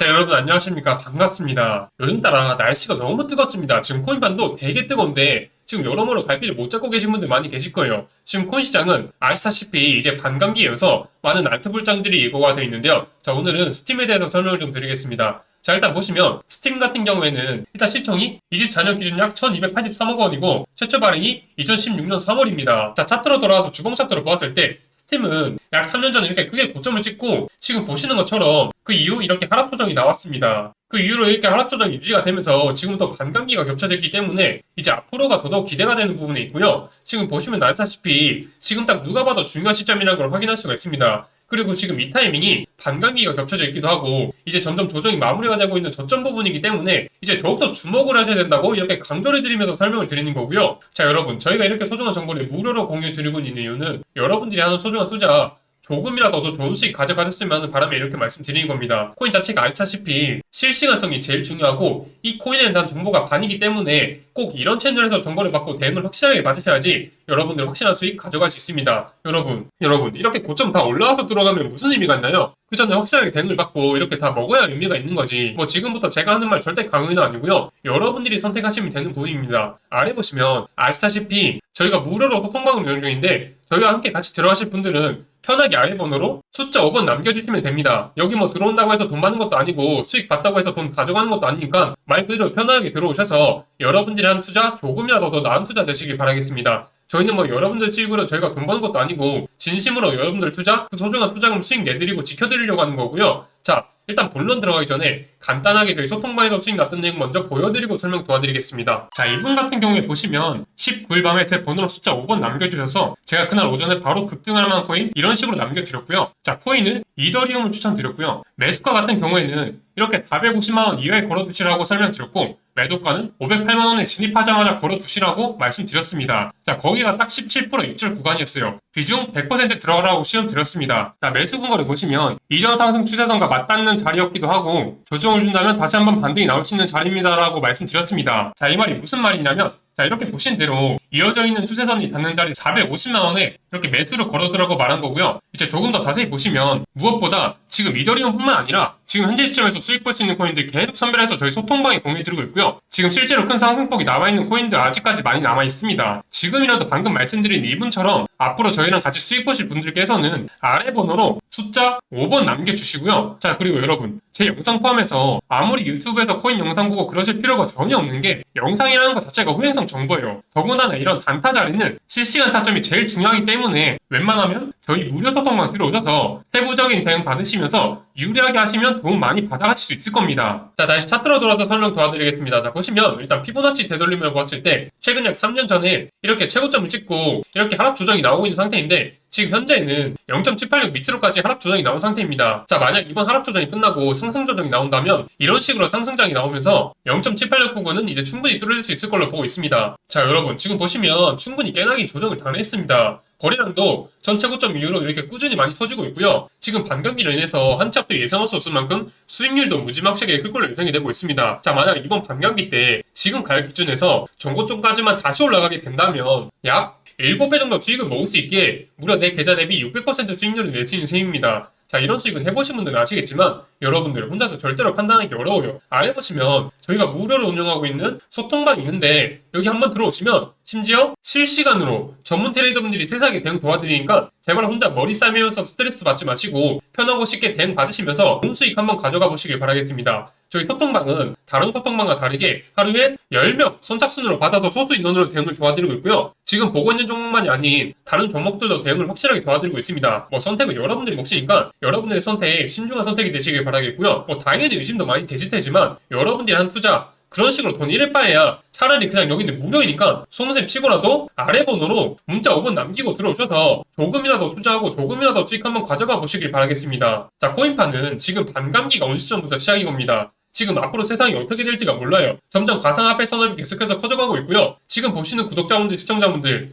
자, 여러분 안녕하십니까. 반갑습니다. 요즘 따라 날씨가 너무 뜨겁습니다. 지금 코인반도 되게 뜨거운데 지금 여러모로 갈피를 못 잡고 계신 분들 많이 계실 거예요. 지금 코인 시장은 아시다시피 이제 반감기여서 많은 알트불장들이 예고가 되어 있는데요. 자, 오늘은 스팀에 대해서 설명을 좀 드리겠습니다. 자, 일단 보시면 스팀 같은 경우에는 일단 시총이 24년 기준 약 1283억 원이고 최초 발행이 2016년 3월입니다. 자, 차트로 돌아와서 주봉 차트로 보았을 때 스팀은 약 3년 전에 이렇게 크게 고점을 찍고 지금 보시는 것처럼 그 이후 이렇게 하락 조정이 나왔습니다. 그 이후로 이렇게 하락 조정이 유지가 되면서 지금부터 반감기가 겹쳐졌기 때문에 이제 앞으로가 더더욱 기대가 되는 부분이 있고요. 지금 보시면 아시다시피 지금 딱 누가 봐도 중요한 시점이라는 걸 확인할 수가 있습니다. 그리고 지금 이 타이밍이 반감기가 겹쳐져 있기도 하고 이제 점점 조정이 마무리가 되고 있는 저점 부분이기 때문에 이제 더욱더 주목을 하셔야 된다고 이렇게 강조를 드리면서 설명을 드리는 거고요. 자 여러분 저희가 이렇게 소중한 정보를 무료로 공유 드리고 있는 이유는 여러분들이 하는 소중한 투자 조금이라도 더 좋은 수익 가져가셨으면 하는 바람에 이렇게 말씀드리는 겁니다. 코인 자체가 아시다시피 실시간성이 제일 중요하고 이 코인에 대한 정보가 반이기 때문에 꼭 이런 채널에서 정보를 받고 대응을 확실하게 받으셔야지 여러분들 확실한 수익 가져갈 수 있습니다. 여러분, 여러분 이렇게 고점 다 올라와서 들어가면 무슨 의미가 있나요? 그 전에 확실하게 대응을 받고 이렇게 다 먹어야 의미가 있는 거지. 뭐 지금부터 제가 하는 말 절대 강요는 아니고요. 여러분들이 선택하시면 되는 부분입니다. 아래 보시면 아시다시피 저희가 무료로 소통방을 운영 중인데 저희와 함께 같이 들어가실 분들은 편하게 아래 번호로 숫자 5번 남겨주시면 됩니다. 여기 뭐 들어온다고 해서 돈 받는 것도 아니고 수익 받다고 해서 돈 가져가는 것도 아니니까 말 그대로 편하게 들어오셔서 여러분들이 한 투자 조금이라도 더 나은 투자 되시길 바라겠습니다. 저희는 뭐 여러분들 수익으로 저희가 돈 버는 것도 아니고 진심으로 여러분들 투자 그 소중한 투자금 수익 내드리고 지켜드리려고 하는 거고요. 자 일단 본론 들어가기 전에 간단하게 저희 소통방에서 수익 났던 내용 먼저 보여드리고 설명 도와드리겠습니다. 자 이분 같은 경우에 보시면 19일 밤에 제 번호로 숫자 5번 남겨주셔서 제가 그날 오전에 바로 급등할 만한 코인 이런 식으로 남겨드렸고요. 자 코인은 이더리움을 추천드렸고요. 매수가 같은 경우에는 이렇게 450만원 이하에 걸어두시라고 설명드렸고 매도가는 508만원에 진입하자마자 걸어두시라고 말씀드렸습니다. 자, 거기가 딱 17% 입절 구간이었어요. 비중 100% 들어가라고 시험 드렸습니다. 자, 매수 근거를 보시면 이전 상승 추세선과 맞닿는 자리였기도 하고 조정을 준다면 다시 한번 반등이 나올 수 있는 자리입니다라고 말씀드렸습니다. 자, 이 말이 무슨 말이냐면 자, 이렇게 보신 대로 이어져 있는 추세선이 닿는 자리 450만원에 이렇게 매수를 걸어두라고 말한 거고요. 이제 조금 더 자세히 보시면 무엇보다 지금 이더리움뿐만 아니라 지금 현재 시점에서 수익 볼 수 있는 코인들 계속 선별해서 저희 소통방에 공유드리고 있고요. 지금 실제로 큰 상승폭이 남아있는 코인들 아직까지 많이 남아 있습니다. 지금이라도 방금 말씀드린 이분처럼 앞으로 저희랑 같이 수익 보실 분들께서는 아래 번호로 숫자 5번 남겨주시고요. 자, 그리고 여러분, 제 영상 포함해서 아무리 유튜브에서 코인 영상 보고 그러실 필요가 전혀 없는 게 영상이라는 것 자체가 후행성 정보예요. 더군다나 이런 단타 자리는 실시간 타점이 제일 중요하기 때문에 웬만하면 저희 무료 소통방 들어오셔서 세부적인 대응 받으시면서 유리하게 하시면 도움 많이 받아가실 수 있을 겁니다. 자, 다시 차트로 돌아서 설명 도와드리겠습니다. 자, 보시면 일단 피보나치 되돌림을 보았을 때 최근 약 3년 전에 이렇게 최고점을 찍고 이렇게 하락 조정이 나오고 있는 상태인데 지금 현재는 0.786 밑으로까지 하락 조정이 나온 상태입니다. 자, 만약 이번 하락 조정이 끝나고 상승 조정이 나온다면 이런 식으로 상승장이 나오면서 0.786 부분은 이제 충분히 뚫어질 수 있을 걸로 보고 있습니다. 자, 여러분 지금 보시면 충분히 깨나긴 조정을 당했습니다. 거래량도 전체 고점 이후로 이렇게 꾸준히 많이 터지고 있고요. 지금 반감기로 인해서 한 치 앞도 예상할 수 없을 만큼 수익률도 무지막지하게 클 걸로 예상이 되고 있습니다. 자, 만약 이번 반감기 때 지금 가격 기준에서 전고점까지만 다시 올라가게 된다면 약 7배 정도 수익을 먹을 수 있기에 무려 내 계좌 대비 600% 수익률을 낼 수 있는 셈입니다. 자, 이런 수익은 해보신 분들은 아시겠지만 여러분들 혼자서 절대로 판단하기 어려워요. 아래 보시면 저희가 무료로 운영하고 있는 소통방이 있는데 여기 한번 들어오시면 심지어 실시간으로 전문 트레이더분들이 세상에 대응 도와드리니까 제발 혼자 머리 싸매면서 스트레스 받지 마시고 편하고 쉽게 대응 받으시면서 좋은 수익 한번 가져가 보시길 바라겠습니다. 저희 소통방은 다른 소통방과 다르게 하루에 10명 선착순으로 받아서 소수 인원으로 대응을 도와드리고 있고요. 지금 보고 있는 종목만이 아닌 다른 종목들도 대응을 확실하게 도와드리고 있습니다. 뭐 선택은 여러분들이 몫이니까 여러분들의 선택, 신중한 선택이 되시길 바라겠고요. 뭐 당연히 의심도 많이 되실 테지만 여러분들이 한 투자 그런 식으로 돈 잃을 바에야 차라리 그냥 여기는 무료이니까 송쌤 치고라도 아래 번호로 문자 5번 남기고 들어오셔서 조금이라도 투자하고 조금이라도 수익 한번 가져가 보시길 바라겠습니다. 자, 코인파는 지금 반감기가 온 시점부터 시작인 겁니다. 지금 앞으로 세상이 어떻게 될지가 몰라요. 점점 가상화폐 산업이 계속해서 커져가고 있고요. 지금 보시는 구독자분들, 시청자분들,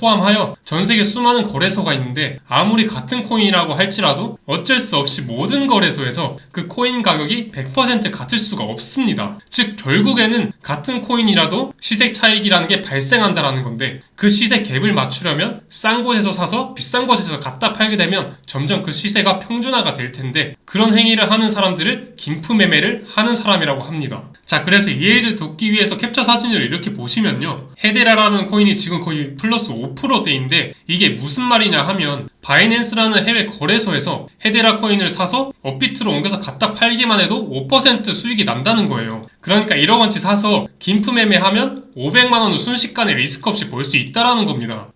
포함하여 전 세계 수많은 거래소가 있는데 아무리 같은 코인이라고 할지라도 어쩔 수 없이 모든 거래소에서 그 코인 가격이 100% 같을 수가 없습니다. 즉 결국에는 같은 코인이라도 시세 차익이라는 게 발생한다라는 건데 그 시세 갭을 맞추려면 싼 곳에서 사서 비싼 곳에서 갖다 팔게 되면 점점 그 시세가 평준화가 될 텐데 그런 행위를 하는 사람들을 김프 매매를 하는 사람이라고 합니다. 자, 그래서 이해를 돕기 위해서 캡처 사진을 이렇게 보시면요. 헤데라라는 코인이 지금 거의 플러스 5%대인데 이게 무슨 말이냐 하면 바이낸스라는 해외 거래소에서 헤데라 코인을 사서 업비트로 옮겨서 갖다 팔기만 해도 5% 수익이 난다는 거예요. 그러니까 1억 원치 사서 김프 매매하면 500만 원을 순식간에 리스크 없이 벌 수 있다라는 겁니다.